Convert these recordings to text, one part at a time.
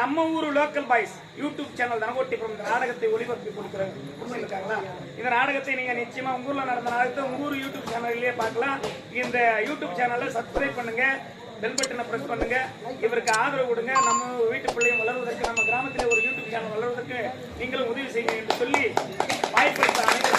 நம்ம ஊரு local boys YouTube channel Dhanakoti from இந்த நாடகத்தை ஒளிபரப்பி கொடுக்குறாங்க இந்த நாடகத்தை நீங்க நிச்சயமா உங்க ஊர்ல நடந்த நாடகத்தை உங்க ஊர் யூடியூப் சேனல்லே பார்க்கலாம். இந்த யூடியூப் சேனலை சப்ஸ்கிரைப் பண்ணுங்க. பெல் பட்டனை பிரஸ் பண்ணுங்க. இவருக்கு ஆதரவு கொடுங்க. நம்ம வீட்டு பிள்ளையும் வளர்வதற்கு நம்ம கிராமத்தில் ஒரு யூடியூப் சேனல் வளர்வதற்கு நீங்களும் உதவி செய்யுங்க என்று சொல்லி வாய்ப்பு அனைவரும்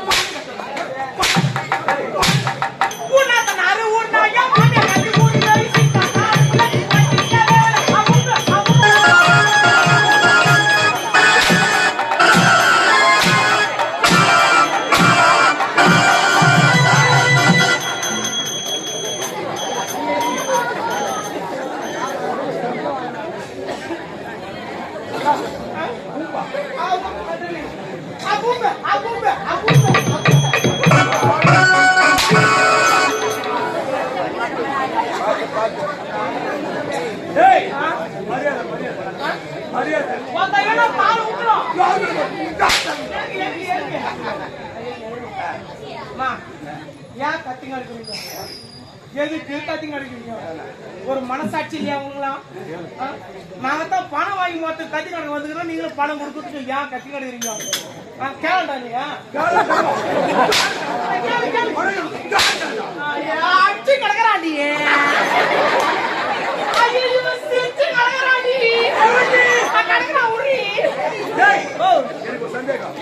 ஏன் கத்திங்க அடிக்கிறீங்க எதுக்கு கத்திங்க அடிக்கிறீங்க ஒரு மனசாட்சி இல்லையா உங்களாம் நாங்க தான் பணம் வாங்கி மொத்தம் கத்தி கணக்கு வந்துக்கிறோம் நீங்களும் பணம் கொடுத்துட்டு ஏன் கத்தி கடிக்கிறீங்க கேளண்டா இல்லையா அடிச்சு கிடக்குறாண்டியே எனக்கு சந்தேகம்.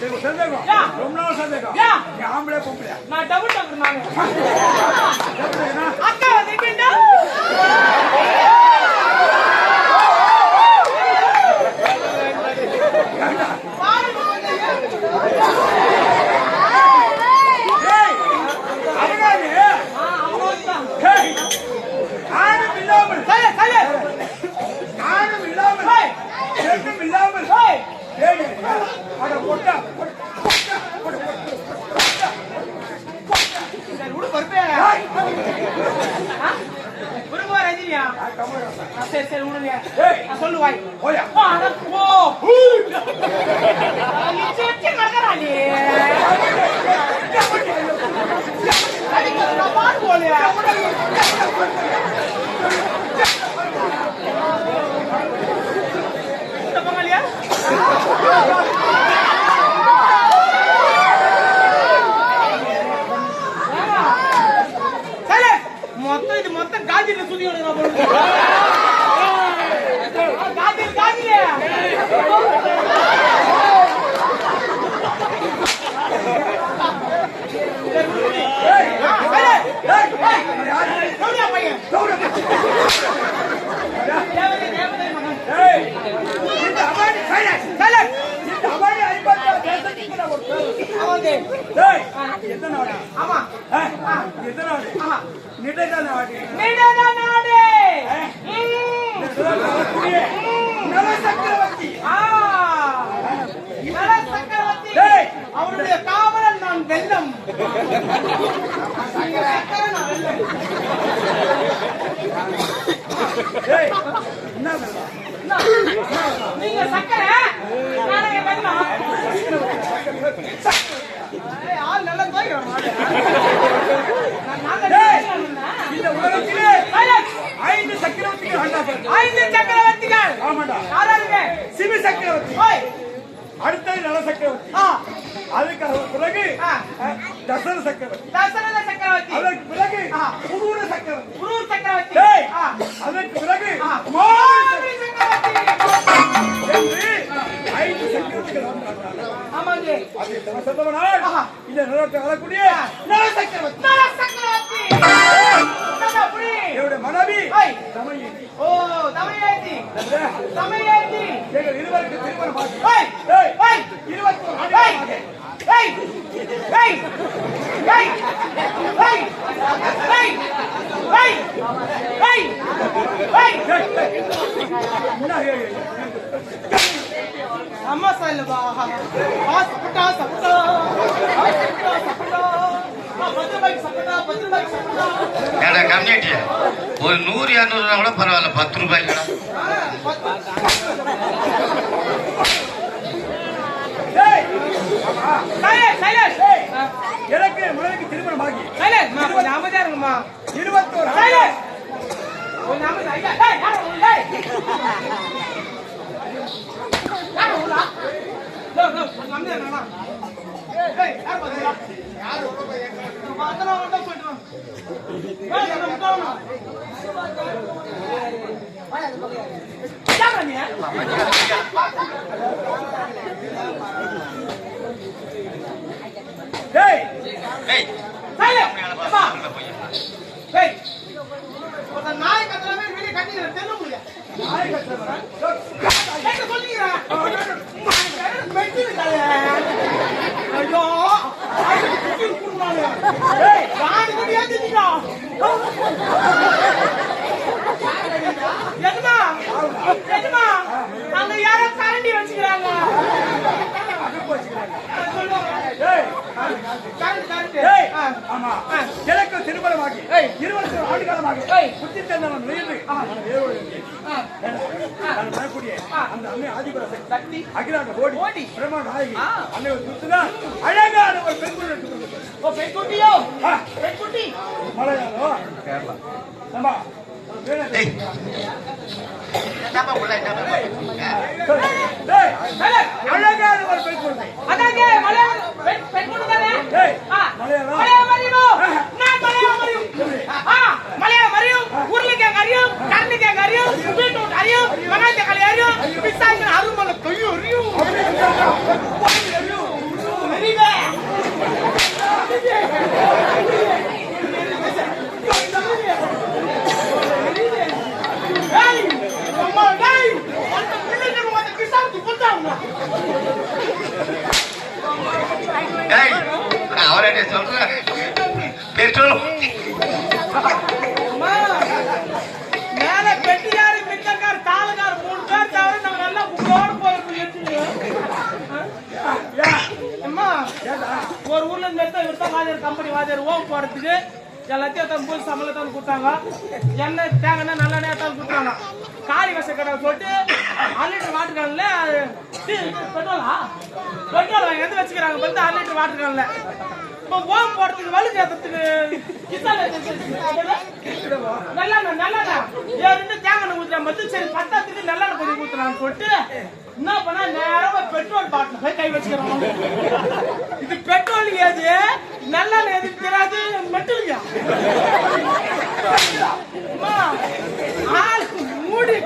எனக்கு சந்தேகம். ரொம்ப நாள் சந்தேகம். ஆம்பளை பொம்பளையா? நான் டபுள் டாக்டர் நானு அக்கா வந்துட்டா சரி சரி விடுங்க டேய். நான் ஐம்பது தேசத்துக்கு நான் ஆமா எத்தனை ஆமா நிடக நாடு நிடத நாடு நல சக்கரவர்த்தி நல சக்கரவர்த்தி டேய். அவருடைய காவலன் நான் வெல்லம். நீங்க சக்கரை, ஆள் நல்லா தோய்க்கிறேன் மாடு நான் தான் டேய், சொன்னேன். இந்த உலகத்திலே. ஐந்து சக்கரவர்த்திகள் ஐந்து சக்கரவர்த்திகள். ஆமாடா யாராருங்க? சிவ சக்கரவர்த்தி. அடுத்தது நல சக்கரவர்த்தி. அதுக்கு பிறகு தசர சக்கரவர்த்தி. தசரத சக்கரவர்த்தி. அதற்கு பிறகு ஆ. புரூர சக்கரவர்த்தி. குரூர் சக்கரவர்த்தி. அதற்கு பிறகு ஐந்து சக்கரவர்த்திகள் ஆமாங்க. அது ஆஹா. இந்த நிலத்தை வரக்கூடிய நல சக்கரவர்த்தி. அம்மா சொல்லுவா ஹாஸ்பிட்டா சப்டா ஹாஸ்பிட்டா சப்டா ஏடா கம்யூனிட்டி ஒரு நூறு இரநூறுனா கூட பரவாயில்ல பத்து ரூபாய்க்கு எனக்கு முதலுக்கு திருமணம் ஆகி அமைதியா இருக்குமா இருபத்தோரு அமைதியா Hey! Hey! எனக்கு திருமணமாகி இருபத்தி ஆண்டு காலமாக புத்தி தந்தனம் நின்று வரக்கூடிய அந்த அன்னை ஆதிபுர சக்தி. அகிலாண்ட ஓடி ஓடி பிரமா நாயகி. அன்னை ஒரு சுத்துதான் அழகான ஒரு பெண்குட்டி பெண்குட்டியோ? பெண்குட்டி. மலையாளம். கேரளா. மலையா மறியும் உருளைக்காங்க அறியும் கரண்டிக்காங்க அறியும் பீட்ரூட் அறியும் வெங்காயத்தை அவரே சொல்ற. பெட்ரோல் அம்மா, மேல பெட்டியாரு மிச்சக்கார் தாளக்கார் மூணு பேர் தவிர நாங்க நல்லா புகழோடு போயிருக்கோம் அம்மா ஒரு ஊர்ல இருந்து எடுத்த விருத்த வாதியார் கம்பெனி வாதியார் ஓம் போறதுக்கு எல்லாத்தையும் எடுத்து போய் சம்பளத்தான் கொடுத்தாங்க. எண்ணெய் தேங்காய் நல்லெண்ணெய் எடுத்தாந்து கொடுத்தாங்க. காளி வச போட்டு சொல்லிட்டு அரை லிட்டர் வாட்டர் கேன்ல பெட்ரோலா? பெட்ரோல் வாங்கி வந்து வச்சுக்கிறாங்க வந்து அரை லிட்டர் வாட்டர் கேன்ல ஓம் போறதுக்கு வலு கேட்கறதுக்கு கிசால நல்லெண்ணெய் நல்லெண்ணெய். ஏறிட்டு தேங்காய் ஊத்துறா மட்டும் சரி பத்தாத்துக்கு நல்லெண்ணெய் கொஞ்சம் ஊத்துறான்னு சொல்லிட்டு என்ன பண்ணா நேரமா பெட்ரோல் பாட்டில் போய் கை வச்சுக்கிறோம் இது பெட்ரோல் ஏது? நல்லெண்ணெய் எது தெரியாது. மெட்டலியா ஆள் மூடி.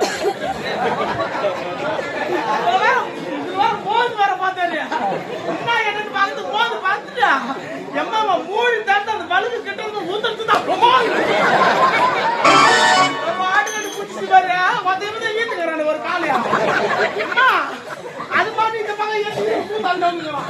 你吗？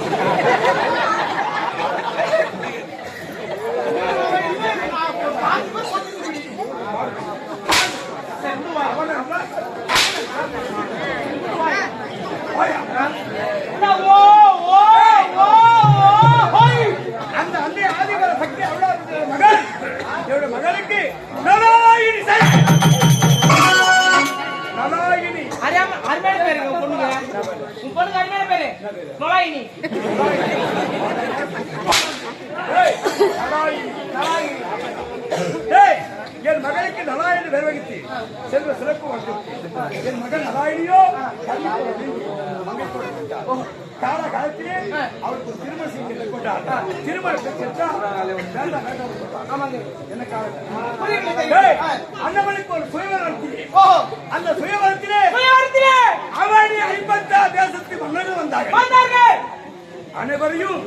என் மகனுக்கு நலாயணி நிர்வகித்து செல்வ சிறப்பு வாழ்க்கை என் மகன் நலாயணியோ கால காலத்திலே அவருக்கு திருமணம் செய்து கொண்டார். திருமணத்தை சென்றார் அண்ணமனுக்கு ஒரு சுயவரம் அந்த சுயவரத்திலே புயவரத்திலே அவனி ஐம்பத்தா தேசத்து மன்னர்கள் வந்தார்கள் வந்தார்கள் அனைவரையும்.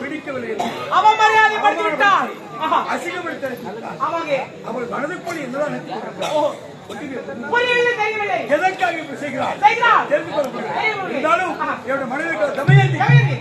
பிடிக்கவில்லை அவமரியாதை படுத்தி விட்டார். அசிங்கப்படுத்த அவள் மனதுக்குள் என்னதான் புரியவில்லை தெரியவில்லை எதற்காக இப்படி செய்கிறார் தெரிந்து கொள்ள முடியல. தெரியவில்லை. இருந்தாலும். என்னோட தமையந்தி தமையந்தி.